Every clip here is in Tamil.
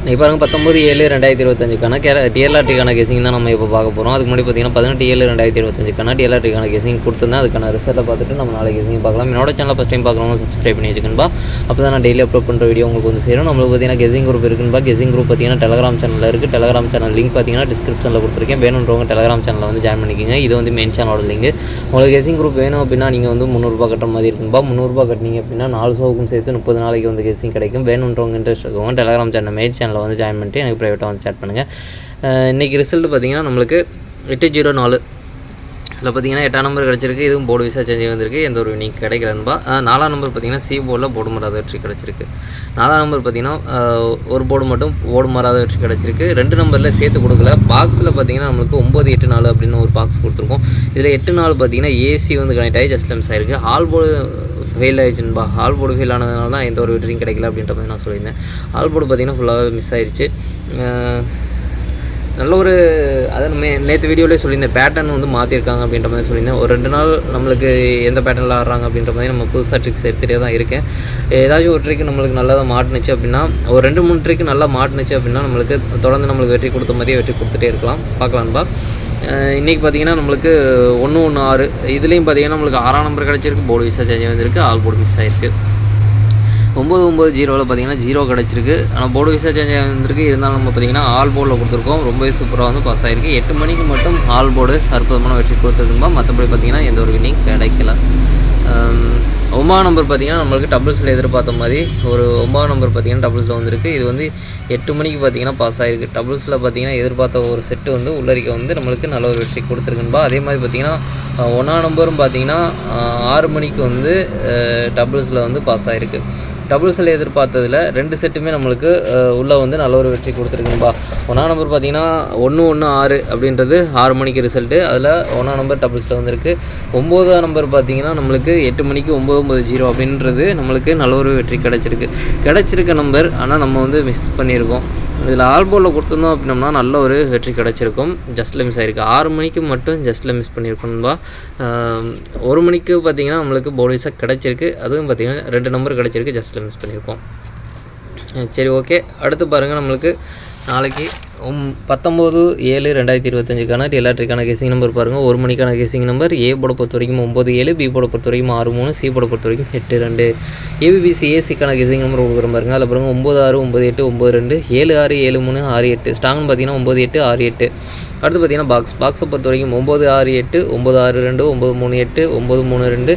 இன்றைக்கி பாருங்கள் பத்தொம்பது ஏழு ரெண்டாயிரத்தி இருபத்தஞ்சுக்கான கே டிஎல்ஆர்டிக்கான கேசிங் தான் நம்ம இப்போ பார்க்க போகிறோம் அதுக்கு முன்னாடி பார்த்தீங்கன்னா பதினெட்டு ஏழு ரெண்டாயிரத்தி இருபத்தஞ்சுக்கான டிஎல்ஆர்டிக்கான கேசிங் கொடுத்துருந்தேன். அதுக்கான ரிசல்ட்டை பார்த்துட்டு நம்ம நாளைக்கு கேசிங் பார்க்கலாம். என்னோட சேனல் ஃபஸ்ட் டைம் பார்க்குறவங்க சப்ஸ்கிரைப் பண்ணி வச்சுக்கணும்பா. அப்போ தான் நான் டெய்லி அப்லோட் பண்ணுற வீடியோ உங்களுக்கு வந்து சேரும். நம்மளுக்கு பார்த்தீங்கன்னா கெசிங் குரூப் இருக்குன்பா. கெசிங் குரூப் பார்த்தீங்கன்னா டெலகிராம் சேனலில் இருக்குது டெலகிராம் சேனல் லிங்க் பார்த்தீங்கன்னா டிஸ்கிரிப்ஷனில் கொடுத்துருக்கேன். வேணுன்றவங்க டெலகிராம் சேனலில் வந்து ஜாயின் பண்ணிக்கோங்க. இது வந்து மெயின் சேனலோட லிங்க் உங்களுக்கு கெசிங் குரூப் வேணும் அப்படின்னா நீங்கள் வந்து முந்நூறுரூபா கட்டுற மாதிரி இருக்கும்பா முந்நூறுரூபா கட்டினீங்க அப்படின்னா நாலு சோவுக்கும் சேர்த்து முப்பது நாளைக்கு வந்து கெசிங் கிடைக்கும். வேணுன்றவங்க இன்ட்ரெஸ்ட் இருக்கவங்க டெலகிராம் சேனல் மெயின் சேனலில் வந்து ஜாயின் பண்ணிட்டு எனக்கு ப்ரைவேட்டாக வந்து சேட் பண்ணுங்கள் இன்றைக்கி ரிசல்ட் பார்த்தீங்கன்னா நம்மளுக்கு எட்டு ஜீரோ நாலு. இதில் பார்த்தீங்கன்னா எட்டாம் நம்பர் கிடச்சிருக்கு. இதுவும் போர்டு விசா சேஞ்ச் வந்திருக்கு. எந்த ஒரு நீ கிடைக்கலன்பா நாலாம் நம்பர் பார்த்தீங்கன்னா சி போர்டில் போர்டு மாறாத வெற்றி கிடச்சிருக்கு. நாலாம் நம்பர் பார்த்தீங்கன்னா ஒரு போர்டு மட்டும் போர்டு மாறாத வெற்றி கிடச்சிருக்கு. ரெண்டு நம்பரில் சேர்த்து கொடுக்கல. பாக்ஸில் பார்த்தீங்கன்னா நம்மளுக்கு ஒம்பது எட்டு நாலு அப்படின்னு ஒரு பாக்ஸ் கொடுத்துருக்கோம். இதில் எட்டு நாள் பார்த்தீங்கன்னா ஏசி வந்து கனெக்ட் ஆகி ஜஸ்ட் லெம்ஸ் ஆயிருக்கு. ஆல் போர்டு ஃபெயில் ஆயிடுச்சுன்பா ஆல் போர்டு ஃபெயில் ஆனதுனால தான் எந்த ஒரு விட்ரியும் கிடைக்கல அப்படின்ற மாதிரி நான் சொல்லியிருந்தேன். ஆல் போர்டு பார்த்தீங்கன்னா ஃபுல்லாகவே மிஸ் ஆயிடுச்சு நல்ல ஒரு அதை மே நேற்று வீடியோலேயே சொல்லியிருந்தேன். பேட்டர்ன் வந்து மாற்றிருக்காங்க அப்படின்ற மாதிரி சொல்லியிருந்தேன். ஒரு ரெண்டு நாள் நம்மளுக்கு எந்த பேட்டர்னில் ஆடுறாங்க அப்படின்ற மாதிரி நம்ம புதுசாக ட்ரிக்ஸ் எடுத்துகிட்டே தான் இருக்கேன். ஏதாச்சும் ஒரு ட்ரிக் நம்மளுக்கு நல்லா தான் மாட்டுனுச்சு அப்படின்னா ஒரு ரெண்டு மூணு ட்ரிக் நல்லா மாட்டுனுச்சு அப்படின்னா நம்மளுக்கு தொடர்ந்து நம்மளுக்கு வெற்றி கொடுத்த மாதிரியே வெற்றி கொடுத்துட்டே இருக்கலாம். பார்க்கலாம்பா இன்றைக்கி பார்த்தீங்கன்னா நம்மளுக்கு ஒன்று ஒன்று ஆறு. இதுலேயும் பார்த்தீங்கன்னா நம்மளுக்கு ஆறாம் நம்பர் கிடச்சிருக்கு. போர்டு விசா சேஞ்ச் வந்திருக்கு. ஆல் போர்டு மிஸ் ஆகிருக்கு ஒம்பது ஒம்பது ஜீரோவில் பார்த்தீங்கன்னா ஜீரோ கிடச்சிருக்கு. ஆனால் போர்டு விசா சேஞ்ச் வந்திருக்கு. இருந்தாலும் நம்ம பார்த்தீங்கன்னா ஆல் போர்டில் கொடுத்துருக்கோம். ரொம்பவே சூப்பராக வந்து பாஸ் ஆகிருக்கு எட்டு மணிக்கு மட்டும் ஆல் போர்டு அற்புதமான வெற்றி கொடுத்துருக்கும்பா. மற்றபடி பார்த்தீங்கன்னா எந்த ஒரு வின்னிங் கிடைக்கல. ஒம்பது நம்பர் பார்த்தீங்கன்னா நம்மளுக்கு டபுள்ஸில் எதிர்பார்த்த மாதிரி ஒரு ஒம்பது நம்பர் பார்த்திங்கன்னா டபுள்ஸில் வந்திருக்கு. இது வந்து எட்டு மணிக்கு பார்த்தீங்கன்னா பாஸ் ஆகிருக்கு டபுள்ஸில் பார்த்தீங்கன்னா எதிர்பார்த்த ஒரு செட்டு வந்து உள்ளரிக்க வந்து நம்மளுக்கு நல்ல ஒரு வெற்றி கொடுத்துருக்குன்பா அதே மாதிரி பார்த்திங்கன்னா ஒன்றாம் நம்பரும் பார்த்தீங்கன்னா ஆறு மணிக்கு வந்து டபுள்ஸில் வந்து பாஸ் ஆகிருக்கு டபுள்ஸில் எதிர்பார்த்ததில் ரெண்டு செட்டுமே நம்மளுக்கு உள்ளே வந்து நல்ல ஒரு வெற்றி கொடுத்துருக்குங்கப்பா ஒன்றாம் நம்பர் பார்த்தீங்கன்னா ஒன்று ஒன்று ஆறு அப்படின்றது ஆறு மணிக்கு ரிசல்ட்டு அதில் ஒன்றாம் நம்பர் டபுள்ஸில் வந்திருக்கு. ஒம்போதாம் நம்பர் பார்த்தீங்கன்னா நம்மளுக்கு எட்டு மணிக்கு ஒம்பது ஒம்பது ஜீரோ அப்படின்றது நம்மளுக்கு நல்ல ஒரு வெற்றி கிடச்சிருக்கு. கிடச்சிருக்க நம்பர் ஆனால் நம்ம வந்து மிஸ் பண்ணியிருக்கோம். இதில் ஆல்போவில் கொடுத்துருந்தோம் அப்படின்னம்னா நல்ல ஒரு வெற்றி கிடச்சிருக்கும். ஜஸ்ட்டில் மிஸ் ஆகிருக்கு ஆறு மணிக்கு மட்டும் ஜஸ்ட்டில் மிஸ் பண்ணியிருக்கணும்பா ஒரு மணிக்கு பார்த்தீங்கன்னா நம்மளுக்கு போர்டு கிடச்சிருக்கு. அதுவும் பார்த்திங்கன்னா ரெண்டு நம்பர் கிடச்சிருக்கு. ஜஸ்ட்டில் மிஸ் பண்ணியிருக்கோம். சரி ஓகே அடுத்து பாருங்கள் நம்மளுக்கு நாளைக்கு பத்தொம்போது ஏழு ரெண்டாயிரத்தி இருபத்தஞ்சுக்கான எலக்ட்ரிக்கான கேசிங் நம்பர் பாருங்கள் ஒரு மணிக்கான கேசிங் நம்பர் ஏ போட பொறுத்த வரைக்கும் ஒம்பது ஏழு பி போட பொறுத்த வரைக்கும் ஆறு மூணு சி போட பொறுத்த வரைக்கும் எட்டு ரெண்டு. ஏபிபிசி ஏசிக்கான கேசிங் நம்பர் கொடுக்குற பாருங்க. அதில் பாருங்கள் ஒம்பது ஆறு ஒம்பது எட்டு ஒம்பது ரெண்டு. ஏழு ஆறு ஏழு மூணு ஆறு எட்டு. ஸ்டாங்னு பார்த்தீங்கன்னா ஒம்பது எட்டு ஆறு எட்டு. அடுத்து பார்த்தீங்கன்னா பாக்ஸ் பாக்ஸை பொறுத்த வரைக்கும் ஒம்பது ஆறு எட்டு ஒம்பது ஆறு ரெண்டு ஒம்பது மூணு எட்டு ஒம்பது மூணு ரெண்டு.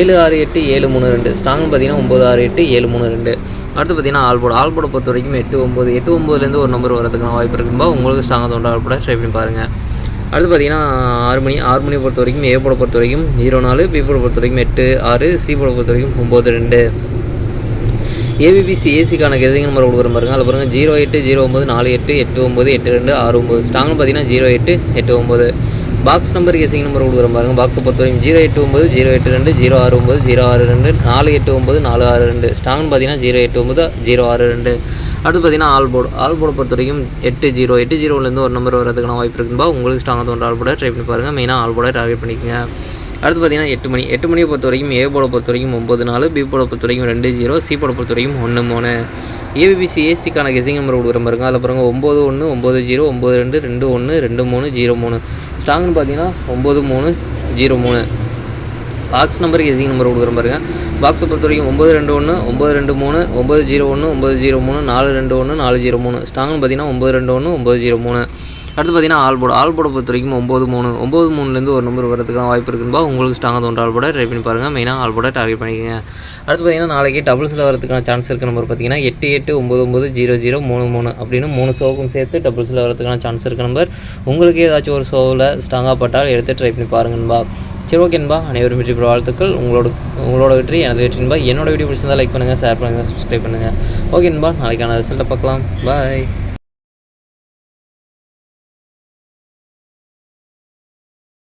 ஏழு ஆறு எட்டு ஏழு மூணு ரெண்டு. ஸ்டாங்னு பார்த்தீங்கன்னா ஒம்பது ஆறு எட்டு ஏழு மூணு ரெண்டு. அடுத்து பார்த்தீங்கன்னா ஆல்போர்டு. ஆல்போர்டை பொறுத்த வரைக்கும் எட்டு ஒம்பது எட்டு ஒம்பதுலேருந்து ஒரு நம்பர் வரதுக்கான வாய்ப்பு இருக்கும்பா உங்களுக்கு ஸ்ட்ராங்காக தோன்ற ஆல்போர்டை ட்ரை பண்ணி பாருங்கள் அடுத்து பார்த்தீங்கன்னா ஆறு மணி ஆறு மணியை பொறுத்த வரைக்கும் ஏ போட பொறுத்த வரைக்கும் ஜீரோ நாலு பி போட பொறுத்த வரைக்கும் எட்டு ஆறு சி போட பொறுத்த வரைக்கும் ஒம்பது ரெண்டு ஏபிபிசி ஏசிக்கான கெதிங் நம்பர் கொடுக்குற பாருங்க. அதில் பாருங்கள் ஜீரோ எட்டு ஜீரோ ஒம்பது நாலு எட்டு எட்டு ஒம்பது எட்டு ரெண்டு ஆறு ஒம்பது. ஸ்ட்ராங்னு பார்த்தீங்கன்னா ஜீரோ எட்டு எட்டு ஒம்பது. பாக்ஸ் நம்பர் எசிங் நம்பர் கொடுக்குற பாருங்கள் பாக்ஸை பொறுத்த வரைக்கும் ஜீரோ எட்டு ஒம்பது ஜீரோ எட்டு ரெண்டு ஜீரோ ஆறு ஒம்பது ஜீரோ ஆறு ரெண்டு நாலு எட்டு ஒம்பது நாலு ஆறு ரெண்டு. ஸ்டாங்னு பார்த்தீங்கன்னா ஜீரோ எட்டு ஒம்பது ஜீரோ ஆறு ரெண்டு. அடுத்து பார்த்தீங்கன்னா ஆல் ஆல்போர்டை பொறுத்த வரைக்கும் எட்டு ஜீரோ எட்டு ஜீரோலேருந்து ஒரு நம்பர் வரதுக்கான வாய்ப்பு இருக்குன்பா. உங்களுக்கு ஸ்ட்ராங்காக தோன்ற ஆல்போர்டை ட்ரை பண்ணி பாருங்கள் மெயினாக ஆல்போர்டை டார்கெட் பண்ணிக்கோங்க. அடுத்து பார்த்தீங்கன்னா எட்டு மணி. எட்டு மணியை பொறுத்த வரைக்கும் ஏ போட பொறுத்த வரைக்கும் ஒம்பது நாலு பி போட பொறுத்த வரைக்கும் ரெண்டு ஜீரோ சி போட பொறுத்த வரைக்கும் ஒன்று மூணு ஏபிபிசி ஏசிக்கான கெசிங் நம்பர் கொடுக்குற பாருங்க. அதில் பாருங்கள் ஒம்பது ஒன்று ஒம்பது ஜீரோ ஒம்பது ரெண்டு ரெண்டு ஒன்று ரெண்டு மூணு ஜீரோ மூணு. ஸ்ட்ராங்னு பார்த்தீங்கன்னா ஒம்பது மூணு ஜீரோ மூணு. பாக்ஸ் நம்பர் கெசிங் நம்பர் கொடுக்குற பாருங்க. பாக்ஸை பொறுத்த வரைக்கும் ஒம்பது ரெண்டு ஒன்று ஒம்பது ரெண்டு மூணு ஒம்பது ஜீரோ ஒன்று ஒம்பது ஜீரோ மூணு நாலு ரெண்டு ஒன்று நாலு ஜீரோ மூணு. ஸ்டாங்னு பார்த்தீங்கன்னா ஒம்பது ரெண்டு ஒன்று ஒம்பது ஜீரோ மூணு. அடுத்து பார்த்தீங்கன்னா ஆல் போர்டு. பொறுத்த வரைக்கும் ஒம்பது மூணு ஒம்பது மூணுலேருந்து ஒரு நம்பர் வரதுக்கான வாய்ப்பு இருக்குன்பா உங்களுக்கு ஸ்டாங்காக தோன்ற ஆல் ட்ரை பண்ணி பாருங்கள் மெயினாக ஆல் டார்கெட் பண்ணிக்கோங்க. அடுத்து பார்த்தீங்கன்னா நாளைக்கு டபுள்ஸில் வரதுக்கான சான்ஸ் இருக்க நம்பர் பார்த்தீங்கன்னா எட்டு எட்டு ஒம்பது ஒம்பது ஜீரோ ஜீரோ மூணு மூணு அப்படின்னு மூணு ஷோக்கும் சேர்த்து டபுள்ஸில் வரதுக்கான சான்ஸ் இருக்க நம்பர் உங்களுக்கு ஏதாச்சும் ஒரு ஷோவில் ஸ்ட்ராங்காக பட்டால் எடுத்து ட்ரை பண்ணி பாருங்கன்பா. சரி ஓகேன்பா அனைவரும் வெற்றி பெற வாழ்த்துக்கள். உங்களோட உங்களோட வெற்றி எனது வெற்றி வெற்றின்பா என்னோட வீடியோ பிடிச்சிருந்தால் லைக் பண்ணுங்கள் ஷேர் பண்ணுங்கள் சப்ஸ்கிரைப் பண்ணுங்கள் ஓகேன்பா நாளைக்கான ரிசல்ட்டை பார்க்கலாம். பாய்